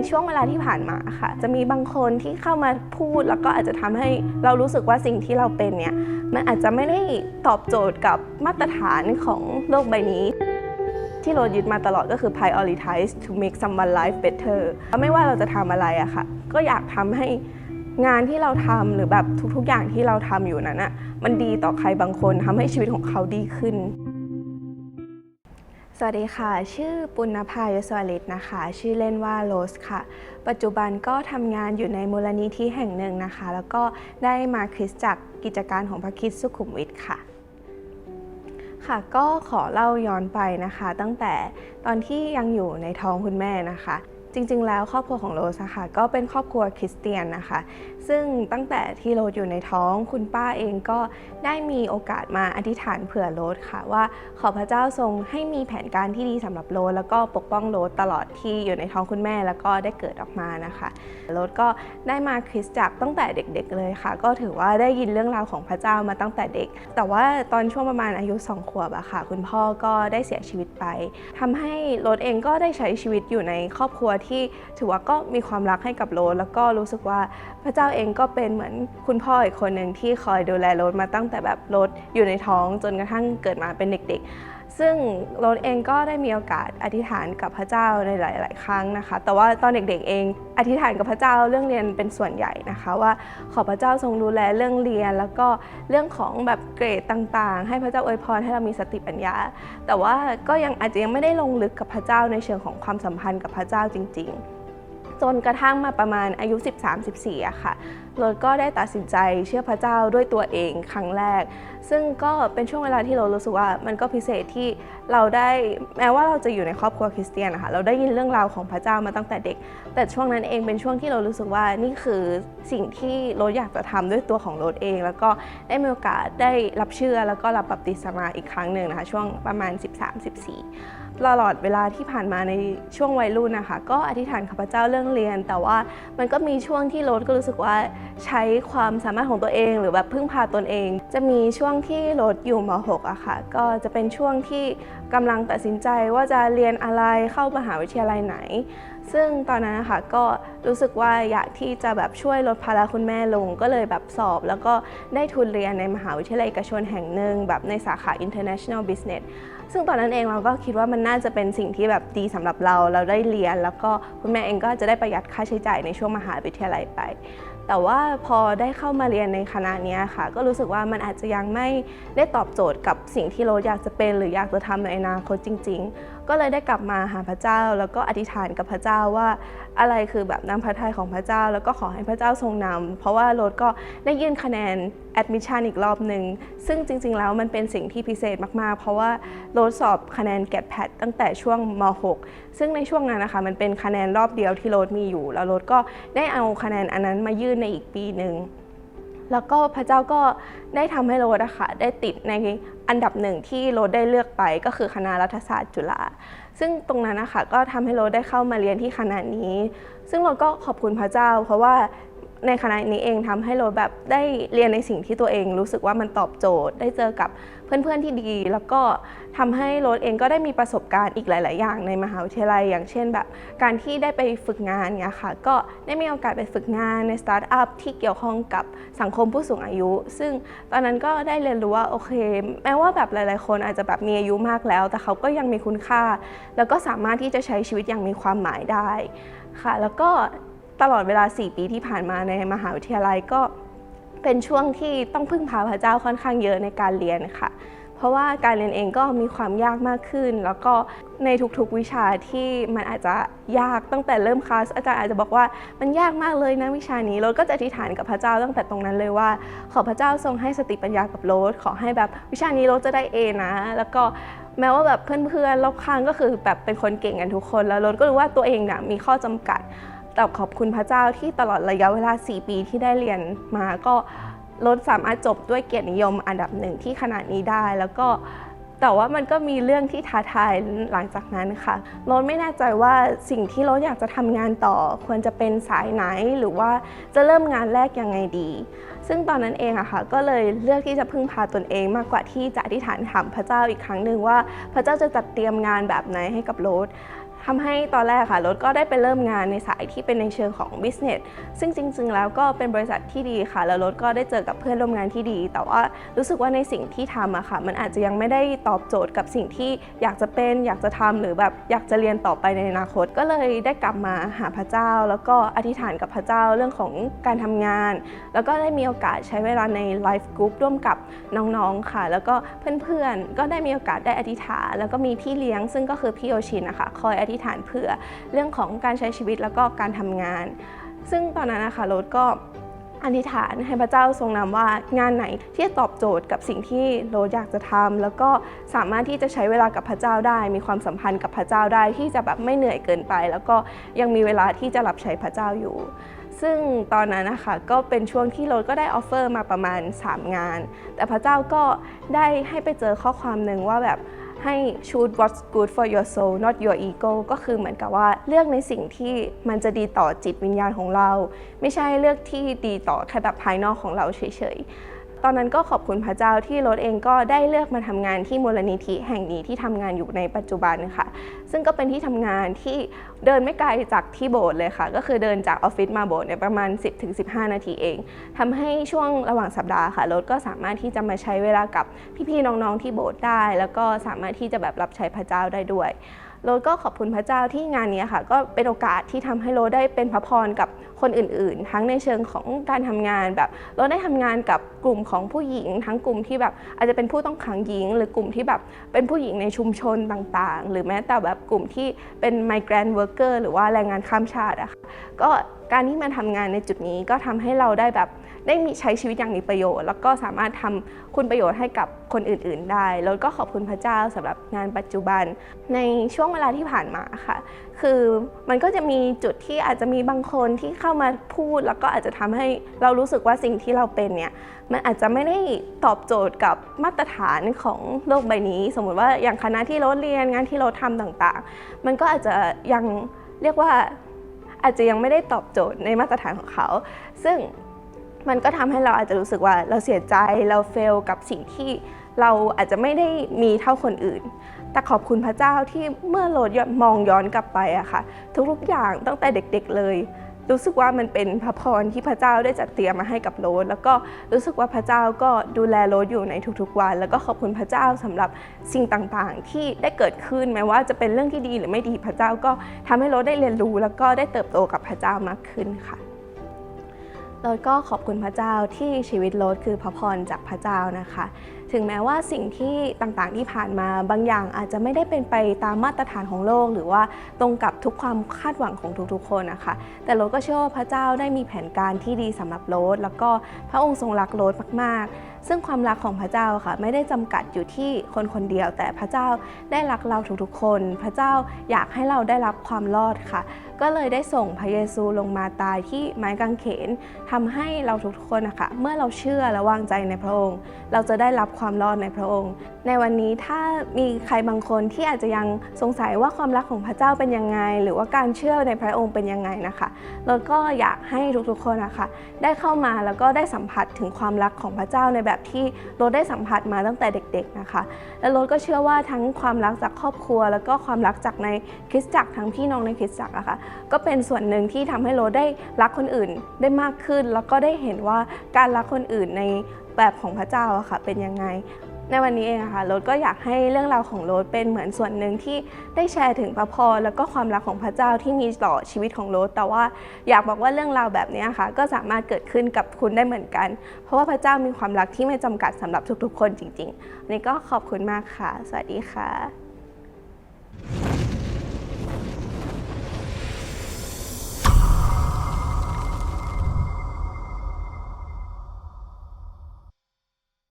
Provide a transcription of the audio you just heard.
ในช่วงเวลาที่ผ่านมาค่ะ จะมีบางคนที่เข้ามาพูดแล้วก็อาจจะทำให้เรารู้สึกว่าสิ่งที่เราเป็นเนี่ยมันอาจจะไม่ได้ตอบโจทย์กับมาตรฐานของโลกใบนี้ ที่เรายึดมาตลอดก็คือ prioritize to make someone life better ไม่ว่าเราจะทำอะไรอะค่ะ ก็อยากทำให้งานที่เราทำหรือแบบทุกๆ อย่างที่เราทำอยู่นั้นอะมันดีต่อใครบางคนทำให้ชีวิตของเขาดีขึ้น สวัสดีค่ะ ชื่อปุณณภายศวริตนะคะ ชื่อเล่นว่าโรสค่ะ ปัจจุบันก็ทำงานอยู่ในมูลนิธิแห่งหนึ่งนะคะ แล้วก็ได้มาคริสจักกิจการของพระคริสต์สุขุมวิทค่ะ ค่ะ ก็ขอเล่าย้อนไปนะคะ ตั้งแต่ตอนที่ยังอยู่ในท้องคุณแม่นะคะ จริงๆ แล้วครอบครัวของโรสค่ะ ก็เป็นครอบครัวคริสเตียนนะคะซึ่งตั้งแต่ที่โรสอยู่ในท้องคุณป้าเองก็ได้มีโอกาสมาอธิษฐานเผื่อโรสค่ะว่าขอพระเจ้าทรงให้มีแผนการที่ดีสำหรับโรสแล้วก็ปกป้องโรสตลอดที่อยู่ในท้องคุณแม่แล้วก็ได้เกิดออกมานะคะโรสก็ได้มาคริสตจักรตั้งแต่เด็กๆเลยค่ะ ก็ถือว่าได้ยินเรื่องราวของพระเจ้ามาตั้งแต่เด็ก แต่ว่าตอนช่วงประมาณอายุ2ขวบอะค่ะ คุณพ่อก็ได้เสียชีวิตไปทำให้โรสเองก็ได้ใช้ชีวิตอยู่ในครอบครัวที่ถือว่าก็มีความรักให้กับโรสแล้วก็รู้สึกว่าพระเจ้าเองก็เป็นเหมือนคุณพ่ออีกคนหนึ่งที่คอยดูแลรสมาตั้งแต่แบบรสอยู่ในท้องจนกระทั่งเกิดมาเป็นเด็กๆ ซึ่งรสเองก็ได้มีโอกาสอธิษฐานกับพระเจ้าในหลาย ๆ ครั้งนะคะ แต่ว่าตอนเด็กๆเองอธิษฐานกับพระเจ้าเรื่องเรียนเป็นส่วนใหญ่นะคะ ว่าขอพระเจ้าทรงดูแลเรื่องเรียน แล้วก็เรื่องของแบบเกรดต่างๆ ให้พระเจ้าอวยพรให้เรามีสติปัญญา แต่ว่าก็ยังอาจจะยังไม่ได้ลงลึกกับพระเจ้าในเชิงของความสัมพันธ์กับพระเจ้าจริง ๆ จนกระทั่งมาประมาณอายุ 13-14อะค่ะ โรดก็ได้ตัดสินใจเชื่อพระเจ้าด้วยตัวเองครั้งแรก ซึ่งก็เป็นช่วงเวลาที่เรารู้สึกว่ามันก็พิเศษที่เราได้แม้ว่าเราจะอยู่ในครอบครัวคริสเตียนนะคะเราได้ยินเรื่องราวของพระเจ้ามาตั้งแต่เด็ก แต่ช่วงนั้นเองเป็นช่วงที่เรารู้สึกว่านี่คือสิ่งที่โรดอยากจะทำด้วยตัวของโรดเอง แล้วก็ได้มีโอกาสได้รับเชื่อแล้วก็รับบัพติศมาอีกครั้งหนึ่งนะคะช่วงประมาณ 13-14ตลอดเวลาที่ผ่านมาในช่วงวัยรุ่นนะคะ ก็อธิษฐานข้าพเจ้าเรื่องเรียน แต่ว่ามันก็มีช่วงที่โรดก็รู้สึกว่าใช้ความสามารถของตัวเอง หรือแบบพึ่งพาตนเอง จะมีช่วงที่โรดอยู่ม .6 อะค่ะ ก็จะเป็นช่วงที่กำลังตัดสินใจว่าจะเรียนอะไรเข้ามหาวิทยาลัยไหน ซึ่งตอนนั้นนะคะก็รู้สึกว่าอยากที่จะแบบช่วยลดภาระคุณแม่ลง ก็เลยแบบสอบ แล้วก็ได้ทุนเรียนในมหาวิทยาลัยเอกชนแห่งหนึ่งแบบในสาขา international business ซึ่งตอนนั้นเองเราก็คิดว่ามันน่าจะเป็นสิ่งที่แบบดีสำหรับเรา เราได้เรียน แล้วก็คุณแม่เองก็จะได้ประหยัดค่าใช้จ่ายในช่วงมหาวิทยาลัยไป แต่ว่าพอได้เข้ามาเรียนในคณะนี้ค่ะ ก็รู้สึกว่ามันอาจจะยังไม่ได้ตอบโจทย์กับสิ่งที่โรสอยากจะเป็น หรืออยากจะทำในอนาคตจริง ๆ ก็เลยได้กลับมาหาพระเจ้า แล้วก็อธิษฐานกับพระเจ้าว่า อะไรคือแบบน้ำพระทัยของพระเจ้า แล้วก็ขอให้พระเจ้าทรงนำเพราะว่าโรสก็ได้ยื่นคะแนน admission อีกรอบหนึ่งซึ่งจริง ๆ แล้วมันเป็นสิ่งที่พิเศษมากๆ เพราะว่าโรสสอบคะแนน GAT PAT ตั้งแต่ช่วงม .6 ซึ่งในช่วงนั้นนะคะมันเป็นคะแนนรอบเดียวที่โรสมีอยู่ แล้วโรสก็ได้เอาคะแนนอันนั้นมายื่นในอีกปีหนึ่ง แล้วก็พระเจ้าก็ได้ทำให้โรดอะค่ะได้ติดในอันดับหนึ่งที่โรดได้เลือกไปก็คือคณะรัฐศาสตร์จุฬาซึ่งตรงนั้นนะคะก็ทำให้โรดได้เข้ามาเรียนที่คณะนี้ ซึ่งโรดก็ขอบคุณพระเจ้า เพราะว่า ในคณะนี้เองทำให้โรสแบบได้เรียนในสิ่งที่ตัวเอง รู้สึกว่ามันตอบโจทย์ ได้เจอกับเพื่อนๆที่ดี แล้วก็ทำให้โรสเองก็ได้มีประสบการณ์อีกหลาย ๆ อย่างในมหาวิทยาลัย อย่างเช่นแบบ การที่ได้ไปฝึกงานเนี่ยค่ะ ก็ได้มีโอกาสไปฝึกงานในสตาร์ทอัพที่เกี่ยวข้องกับสังคมผู้สูงอายุ ซึ่งตอนนั้นก็ได้เรียนรู้ว่าโอเค แม้ว่าแบบหลาย ๆ คนอาจจะแบบมีอายุมากแล้ว แต่เขาก็ยังมีคุณค่า แล้วก็สามารถที่จะใช้ชีวิตอย่างมีความหมายได้ค่ะ แล้วก็ ตลอดเวลา 4 ปีที่ผ่านมาในมหาวิทยาลัยก็เป็นช่วงที่ต้องพึ่งพาพระเจ้าค่อนข้างเยอะในการเรียนค่ะ เพราะว่าการเรียนเองก็มีความยากมากขึ้น แล้วก็ในทุกๆวิชาที่มันอาจจะยากตั้งแต่เริ่มคลาสอาจารย์อาจจะบอกว่ามันยากมากเลยนะวิชานี้เราก็จะอธิษฐานกับพระเจ้าตั้งแต่ตรงนั้นเลยว่า ขอพระเจ้าทรงให้สติปัญญากับโรสขอให้แบบวิชานี้โรสจะได้เอนะ แล้วก็แม้ว่าแบบเพื่อนๆรอบข้างก็คือแบบเป็นคนเก่งกันทุกคน แล้วโรสก็รู้ว่าตัวเองเนี่ยมีข้อจำกัด แต่ขอบคุณพระเจ้าที่ตลอดระยะเวลา 4 ปีที่ได้เรียนมาก็รถสามารถจบด้วยเกียรตินิยมอันดับหนึ่งที่ขนาดนี้ได้ แล้วก็แต่ว่ามันก็มีเรื่องที่ท้าทายหลังจากนั้นค่ะรถไม่แน่ใจว่าสิ่งที่รถอยากจะทำงานต่อ ควรจะเป็นสายไหนหรือว่าจะเริ่มงานแรกยังไงดี ซึ่งตอนนั้นเองอะค่ะก็เลยเลือกที่จะพึ่งพาตนเองมากกว่าที่จะอธิษฐานถามพระเจ้าอีกครั้งหนึ่งว่า พระเจ้าจะจัดเตรียมงานแบบไหนให้กับโรส ทำให้ตอนแรกค่ะรถก็ได้ไปเริ่มงานในสายที่เป็นในเชิงของ business ซึ่งจริง ๆ แล้วก็เป็นบริษัทที่ดีค่ะ แล้วรถก็ได้เจอกับเพื่อนร่วมงานที่ดี แต่ว่ารู้สึกว่าในสิ่งที่ทำอะค่ะ มันอาจจะยังไม่ได้ตอบโจทย์กับสิ่งที่อยากจะเป็นอยากจะทำหรือแบบอยากจะเรียนต่อไปในอนาคต ก็เลยได้กลับมาหาพระเจ้า แล้วก็อธิษฐานกับพระเจ้าเรื่องของการทำงาน แล้วก็ได้มีโอกาสใช้เวลาในไลฟ์กรุ๊ปร่วมกับน้องๆค่ะ แล้วก็เพื่อนๆก็ได้มีโอกาสได้อธิษฐาน แล้วก็มีพี่เลี้ยง ซึ่งก็คือพี่โอชินนะคะคอยอธิษฐานเผื่อเรื่องของการใช้ชีวิตแล้วก็การทำงาน ซึ่งตอนนั้นนะคะโรถก็อธิษฐานให้พระเจ้าทรงนำว่างานไหนที่ตอบโจทย์กับสิ่งที่โรถอยากจะทำแล้วก็สามารถที่จะใช้เวลากับพระเจ้าได้ มีความสัมพันธ์กับพระเจ้าได้ที่จะแบบไม่เหนื่อยเกินไป แล้วก็ยังมีเวลาที่จะรับใช้พระเจ้าอยู่ ซึ่งตอนนั้นนะคะก็เป็นช่วงที่โรถก็ได้ออฟเฟอร์มาประมาณ 3 งาน แต่พระเจ้าก็ได้ให้ไปเจอข้อความหนึ่งว่าแบบ ให้ choose what's good for your soul not your ego ก็คือเหมือนกับว่าเลือกในสิ่งที่มันจะดีต่อจิตวิญญาณของเรา ไม่ใช่เลือกที่ดีต่อแค่แบบภายนอกของเราเฉยๆ ตอนนั้นก็ขอบคุณพระเจ้าที่รถเองก็ได้เลือกมาทำงานที่มูลนิธิแห่งนี้ที่ทำงานอยู่ในปัจจุบันค่ะ ซึ่งก็เป็นที่ทำงานที่เดินไม่ไกลจากที่โบสถ์เลยค่ะ ก็คือเดินจากออฟฟิศมาโบสถ์เนี่ยประมาณ 10-15 นาทีเองทำให้ช่วงระหว่างสัปดาห์ค่ะรถก็สามารถที่จะมาใช้เวลากับพี่ๆน้องๆที่โบสถ์ได้ แล้วก็สามารถที่จะแบบรับใช้พระเจ้าได้ด้วย โรดก็ขอบคุณพระเจ้าที่งานนี้ค่ะ ก็เป็นโอกาสที่ทำให้โรดได้เป็นพระพรกับคนอื่น ๆ ทั้งในเชิงของการทำงานแบบโรดได้ทำงานกับกลุ่มของผู้หญิง ทั้งกลุ่มที่แบบอาจจะเป็นผู้ต้องขังหญิง หรือกลุ่มที่แบบเป็นผู้หญิงในชุมชนต่าง ๆ หรือแม้แต่แบบกลุ่มที่เป็น migrant worker หรือว่าแรงงานข้ามชาติอะค่ะก็ การที่มาทำงานในจุดนี้ก็ทำให้เราได้แบบได้มีใช้ชีวิตอย่างมีประโยชน์ แล้วก็สามารถทำคุณประโยชน์ให้กับคนอื่น ๆ ได้ แล้วก็ขอบคุณพระเจ้าสำหรับงานปัจจุบัน ในช่วงเวลาที่ผ่านมาค่ะ คือมันก็จะมีจุดที่อาจจะมีบางคนที่เข้ามาพูด แล้วก็อาจจะทำให้เรารู้สึกว่าสิ่งที่เราเป็นเนี่ยมันอาจจะไม่ได้ตอบโจทย์กับมาตรฐานของโลกใบนี้ สมมุติว่าอย่างคณะที่เราเรียนงานที่เราทำต่าง ๆ มันก็อาจจะยังเรียกว่า อาจจะยังไม่ได้ตอบโจทย์ในมาตรฐานของเขา ซึ่งมันก็ทำให้เราอาจจะรู้สึกว่าเราเสียใจเราเฟลกับสิ่งที่เราอาจจะไม่ได้มีเท่าคนอื่น แต่ขอบคุณพระเจ้าที่เมื่อโลดมองย้อนกลับไปอะค่ะ ทุกๆอย่างตั้งแต่เด็กๆเลย รู้สึกว่ามันเป็นพระพรที่พระเจ้าได้จัดเตรียมมาให้กับโรดแล้วก็รู้สึกว่าพระเจ้าก็ดูแลโรดอยู่ในทุกๆวัน แล้วก็ขอบคุณพระเจ้าสำหรับสิ่งต่างๆ ที่ได้เกิดขึ้นแม้ว่าจะเป็นเรื่องที่ดีหรือไม่ดีพระเจ้าก็ทำให้โรดได้เรียนรู้ แล้วก็ได้เติบโตกับพระเจ้ามากขึ้นค่ะโรดก็ขอบคุณพระเจ้าที่ชีวิตโรดคือพระพรจากพระเจ้านะคะ ถึงแม้ว่าสิ่งที่ต่างๆที่ผ่านมาบางอย่างอาจจะไม่ได้เป็นไปตามมาตรฐานของโลก หรือว่าตรงกับทุกความคาดหวังของทุกๆ คนนะคะแต่โรดก็เชื่อว่าพระเจ้าได้มีแผนการที่ดีสำหรับโรดแล้วก็พระองค์ทรงรักโรดมากๆ ซึ่งความรักของพระเจ้าค่ะ ไม่ได้จำกัดอยู่ที่คนคนเดียว แต่พระเจ้าได้รักเราทุกๆคน พระเจ้าอยากให้เราได้รับความรอดค่ะ ก็เลยได้ส่งพระเยซูลงมาตายที่ไม้กางเขนทำให้เราทุกๆคนนะคะเมื่อเราเชื่อและวางใจในพระองค์ เราจะได้รับความรอดในพระองค์ ในวันนี้ถ้ามีใครบางคนที่อาจจะยังสงสัยว่าความรักของพระเจ้าเป็นยังไง หรือว่าการเชื่อในพระองค์เป็นยังไงนะคะเราก็อยากให้ทุกๆคนนะคะได้เข้ามาแล้วก็ได้สัมผัสถึงความรักของพระเจ้าในแบบที่เราได้สัมผัสมาตั้งแต่เด็กๆนะคะ และโรดก็เชื่อว่าทั้งความรักจากครอบครัว แล้วก็ความรักจากในคริสตจักรทั้งพี่น้องในคริสตจักรอะคะก็เป็นส่วนหนึ่งที่ทำให้โรดได้รักคนอื่นได้มากขึ้น แล้วก็ได้เห็นว่าการรักคนอื่นใน แบบของพระเจ้าอะค่ะเป็นยังไง ในวันนี้เองอะค่ะโรดก็อยากให้เรื่องราวของโรดเป็นเหมือนส่วนหนึ่งที่ได้แชร์ถึงพระพรแล้วก็ความรักของพระเจ้าที่มีต่อชีวิตของโรดแต่ว่าอยากบอกว่าเรื่องราวแบบนี้ค่ะก็สามารถเกิดขึ้นกับคุณได้เหมือนกัน เพราะว่าพระเจ้ามีความรักที่ไม่จำกัดสำหรับทุกๆ คนจริงๆน,นี่ก็ขอบคุณมากค่ะ สวัสดีค่ะ